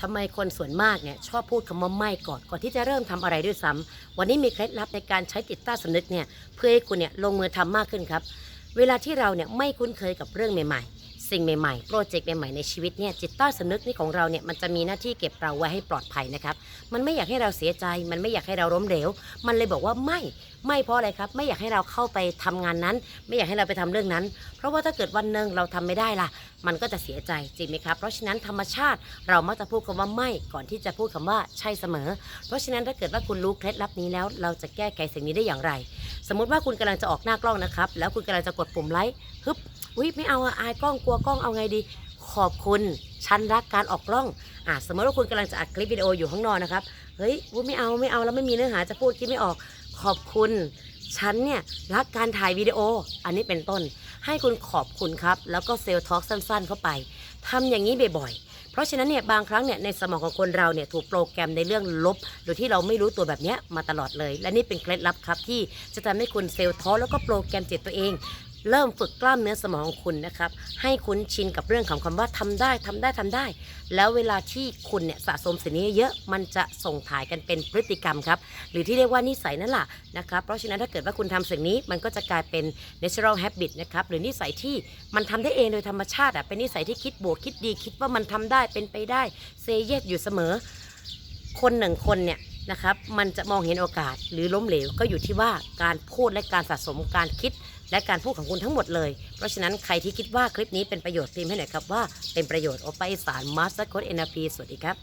ทำไมคนส่วนมากเนี่ยชอบพูดคำว่าไม่ก่อนก่อนที่จะเริ่มทำอะไรด้วยซ้ำวันนี้มีเคล็ดลับในการใช้จิตใต้สำนึกเนี่ยเพื่อให้คุณเนี่ยลงมือทำมากขึ้นครับ เวลาที่เราเนี่ยไม่คุ้นเคยกับเรื่องใหม่ๆ สิ่งใหม่ๆ โปรเจกต์ใหม่ๆ ในชีวิตเนี่ยจิตใต้สำนึกนี่ของเราเนี่ยมันจะมีหน้าที่เก็บเราไว้ให้ปลอดภัยนะครับ มันไม่อยากให้เราเสียใจ มันไม่อยากให้เราล้มเหลว มันเลยบอกว่าไม่ไม่เพราะอะไรครับ ไม่อยากให้เราเข้าไปทำงานนั้น ไม่อยากให้เราไปทำเรื่องนั้น เพราะว่าถ้าเกิดวันหนึ่งเราทำไม่ได้ล่ะ มันก็จะเสียใจจริงไหมครับ เพราะฉะนั้นธรรมชาติเรามักจะพูดคำว่าไม่ก่อนที่จะพูดคำว่าใช่เสมอ เพราะฉะนั้นถ้าเกิดว่าคุณรู้เคล็ดลับนี้แล้ว เราจะแก้ไขสิ่งนี้ได้อย่างไร สมมติว่าคุณกำลังจะออกหน้ากล้องนะครับ แล้วคุณกำลังจะกดปุ่มไลค์ฮึบอุ้ยไม่เอาอะอายกล้องกลัวกล้องเอาไงดี ขอบคุณฉันรักการออกกล้องอะสมมติว่าคุณกำลังจะอัดคลิปวิดีโออยู่ข้างนอกนะครับเฮ้ยอุ๊ยไม่เอาไม่เอาแล้วไม่มีเนื้อหาจะพูดคิดไม่ออก ขอบคุณฉันเนี่ยรักการถ่ายวิดีโอ อันนี้เป็นต้น ให้คุณขอบคุณครับ แล้วก็เซลล์ทอล์กสั้น ๆ เข้าไปทำอย่างนี้บ่อยๆ เพราะฉะนั้นเนี่ยบางครั้งเนี่ยในสมองของคนเราเนี่ยถูกโปรแกรมในเรื่องลบ โดยที่เราไม่รู้ตัวแบบนี้มาตลอดเลย และนี่เป็นเคล็ดลับครับที่จะทำให้คุณเซลล์ท้อแล้วก็โปรแกรมจิตตัวเอง เริ่มฝึกกล้ามเนื้อสมองของคุณนะครับ ให้คุ้นชินกับเรื่องของคำว่าทำได้ทำได้ทำได้ แล้วเวลาที่คุณเนี่ยสะสมสิ่งนี้เยอะมันจะส่งถ่ายกันเป็นพฤติกรรมครับ หรือที่เรียกว่านิสัยนั่นแหละนะครับ เพราะฉะนั้นถ้าเกิดว่าคุณทำสิ่งนี้มันก็จะกลายเป็น natural habit นะครับ หรือนิสัยที่มันทำได้เองโดยธรรมชาติอะเป็นนิสัยที่คิดบวกคิดดีคิดว่ามันทำได้เป็นไปได้เซเยสอยู่เสมอ คนหนึ่งคนเนี่ย นะครับ มันจะมองเห็นโอกาสหรือล้มเหลวก็อยู่ที่ว่าการพูดและการสะสมการคิด และการพูดของคุณทั้งหมดเลย เพราะฉะนั้นใครที่คิดว่าคลิปนี้เป็นประโยชน์พิมพ์ให้หน่อยครับว่าเป็นประโยชน์โอไปสารมาสเตอร์โค้ดเอ็นพีสวัสดีครับ